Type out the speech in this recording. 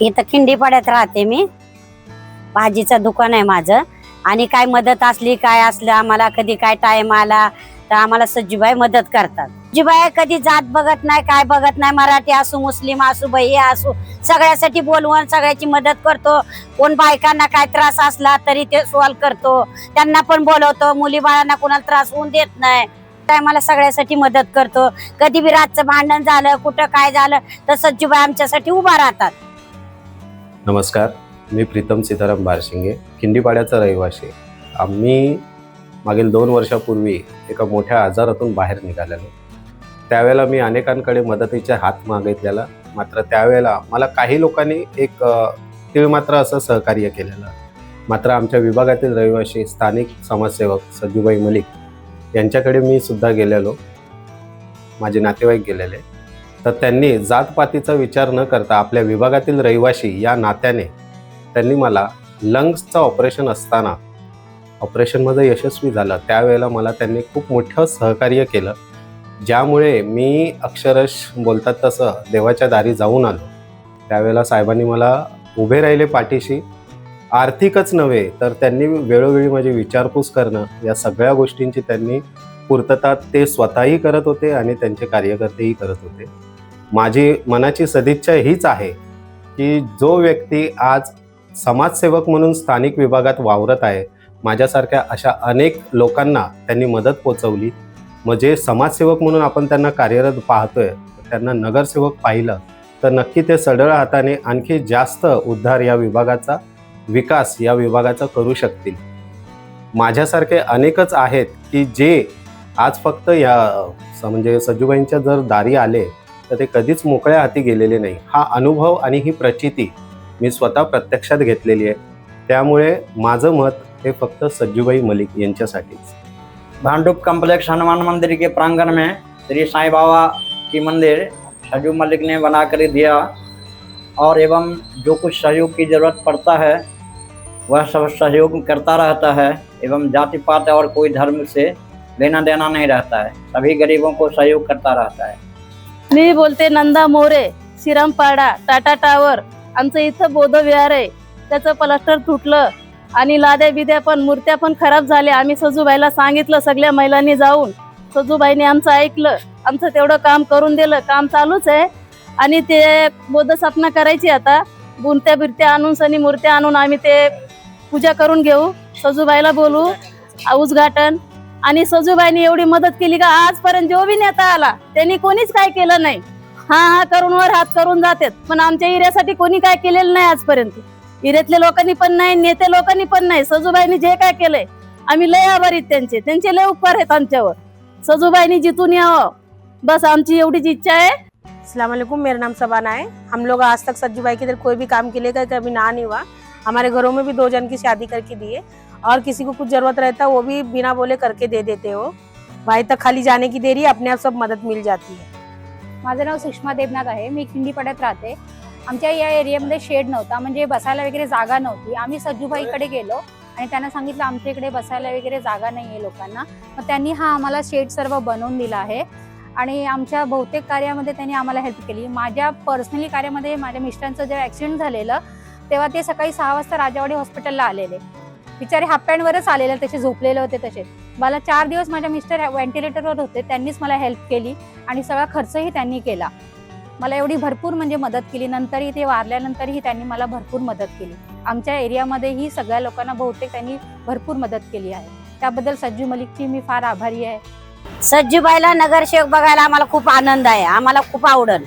इथं खिंडीपाड्यात राहते मी. भाजीचं दुकान आहे माझं. आणि काय मदत असली काय असलं आम्हाला कधी काय टाइम आला तर आम्हाला सज्जूबाई मदत करतात. सज्जूबाई कधी जात बघत नाही काय बघत नाही. मराठी असू मुस्लिम असू बही असू सगळ्यासाठी बोलवून सगळ्याची मदत करतो. कोण बायकांना काय त्रास असला तरी ते सॉल्व करतो. त्यांना पण बोलवतो मुली बाळांना कोणाला त्रास होऊन देत नाही. टायमाला सगळ्यासाठी मदत करतो. कधी बी रातचं भांडण झालं कुठं काय झालं तर सज्जूबाई आमच्यासाठी उभा राहतात. नमस्कार मी प्रीतम सीताराम बारशिंगे खिंडीपाड्याचा रहिवासी आहे. आम्ही मागील दोन वर्षापूर्वी एका मोठ्या आजारातून बाहेर निघालेलो. त्यावेळेला मी अनेकांकडे मदतीचे हात मागितलेला. मात्र त्यावेळेला मला काही लोकांनी एक अ, तीळ मात्र असं सहकार्य केलेलं. मात्र आमच्या विभागातील रहिवासी स्थानिक समाजसेवक सज्जूबाई मलिक यांच्याकडे मी सुद्धा गेलेलो. माझे नातेवाईक गेलेले. तर त्यांनी जातपातीचा विचार न करता आपल्या विभागातील रहिवाशी या नात्याने त्यांनी मला लंग्सचं ऑपरेशन असताना ऑपरेशनमध्ये यशस्वी झालं. त्यावेळेला मला त्यांनी खूप मोठं सहकार्य केलं ज्यामुळे मी अक्षरश बोलतात तसं देवाच्या दारी जाऊन आलो. त्यावेळेला साहेबांनी मला उभे राहिले पाठीशी. आर्थिकच नव्हे तर त्यांनी वेळोवेळी माझी विचारपूस करणं या सगळ्या गोष्टींची त्यांनी पूर्तता ते स्वतःही करत होते आणि त्यांचे कार्यकर्तेही करत होते. माझी मनाची सदिच्छा हीच आहे की जो व्यक्ती आज समाजसेवक म्हणून स्थानिक विभागात वावरत आहे माझ्यासारख्या अशा अनेक लोकांना त्यांनी मदत पोचवली म्हणजे समाजसेवक म्हणून आपण त्यांना कार्यरत पाहतोय त्यांना नगरसेवक पाहिलं तर नक्की ते सढळ हाताने आणखी जास्त उद्धार या विभागाचा विकास या विभागाचा करू शकतील. माझ्यासारखे अनेकच आहेत की जे आज फक्त या म्हणजे सज्जूबाईंच्या जर दारी आले तर ते कधीच मोकळ्या हाती गेलेले नाही. हा अनुभव आणि ही प्रचिती मी स्वतः प्रत्यक्षात घेतलेली आहे. त्यामुळे माझं मत हे फक्त सज्जूबाई मलिक यांच्यासाठीच. भांडूप कॉम्प्लेक्स हनुमान मंदिर के प्रांगण में श्री साईं बाबा की मंदिर सज्जू मलिक ने बना कर दिया. और एवं जो कुछ सहयोग की ज़रूरत पड़ता है वह सब सहयोग करता रहता है एवं जाति पात और कोई धर्म से लेना देना नहीं रहता है। सभी गरीबों को सहयोग करता रहता है। मी बोलते नंदा मोरे श्रीरामपाडा टाटा टावर आमचं इथं बौद्ध विहार आहे. त्याचं प्लास्टर तुटलं आणि लाद्या बिद्या पण मूर्त्या पण खराब झाल्या. आम्ही सजूबाईला सांगितलं सगळ्या महिलांनी जाऊन. सजूबाईने आमचं ऐकलं. आमचं तेवढं काम करून दिलं. काम चालूच आहे. आणि ते बौद्ध करायची आता. बुनत्या बिरत्या आणून सनी मूर्त्या आणून आम्ही ते पूजा करून घेऊ. सजूबाईला बोलू उद्घाटन आणि सजूबाईने एवढी मदत केली का आजपर्यंत जो बी नेता आला त्यांनी कोणीच काय केलं नाही. हा हा करून वर हात करून जातात. पण आमच्या एरियासाठी कोणी काय केलेलं नाही आजपर्यंत. एरियातल्या लोकांनी पण नाही नेते लोकांनी पण नाही. सजूबाईनी जे काय केलंय आम्ही लय आभारी त्यांचे. त्यांचे लय उपकार आहेत आमच्यावर. सजूबाईनी जितून यावं बस आमची एवढीच इच्छा आहे. अस्सलाम मेरा नाम सबाना है। हम लोग आज तक सज्जू भाई के इधर कोई भी काम के लिए गए कभी ना नहीं हुआ। हमारे घरों में भी दो जन की शादी करके दिए। और किसी को कुछ जरूरत रहता है वो भी बिना बोले करके दे देते हो। भाई तक खाली जाने की देरी अपने आप सब मदद मिल जाती है। माझं नाव सुषमा देवनाथ आहे. मी खिंडी पडत राहते. आमच्या या एरियामध्ये शेड नव्हता म्हणजे बसायला वगैरे जागा नव्हती. आम्ही सज्जूबाईकडे गेलो आणि त्यांना सांगितलं आमच्या इकडे बसायला वगैरे जागा नाही आहे लोकांना. मग त्यांनी हा आम्हाला शेड सर्व बनवून दिला आहे. आणि आमच्या बहुतेक कार्यामध्ये त्यांनी आम्हाला हेल्प केली. माझ्या पर्सनली कार्यामध्ये माझ्या मिस्टरांचं जेव्हा ॲक्सिडेंट झालेलं तेव्हा ते सकाळी सहा वाजता राजावाडी हॉस्पिटलला आलेले. बिचारे हाफ पॅन्टवरच आलेले तसे झोपलेले होते तसे. मला चार दिवस माझ्या मिस्टर व्हेंटिलेटरवर होते त्यांनीच मला हेल्प केली आणि सगळा खर्चही त्यांनी केला. मला एवढी भरपूर म्हणजे मदत केली. नंतरही ते वारल्यानंतरही त्यांनी मला भरपूर मदत केली. आमच्या एरियामध्येही सगळ्या लोकांना बहुतेक त्यांनी भरपूर मदत केली आहे. त्याबद्दल सज्जू मलिकची मी फार आभारी आहे. सज्जूबाईला नगरसेवक बघायला आम्हाला खूप आनंद आहे. आम्हाला खूप आवडल.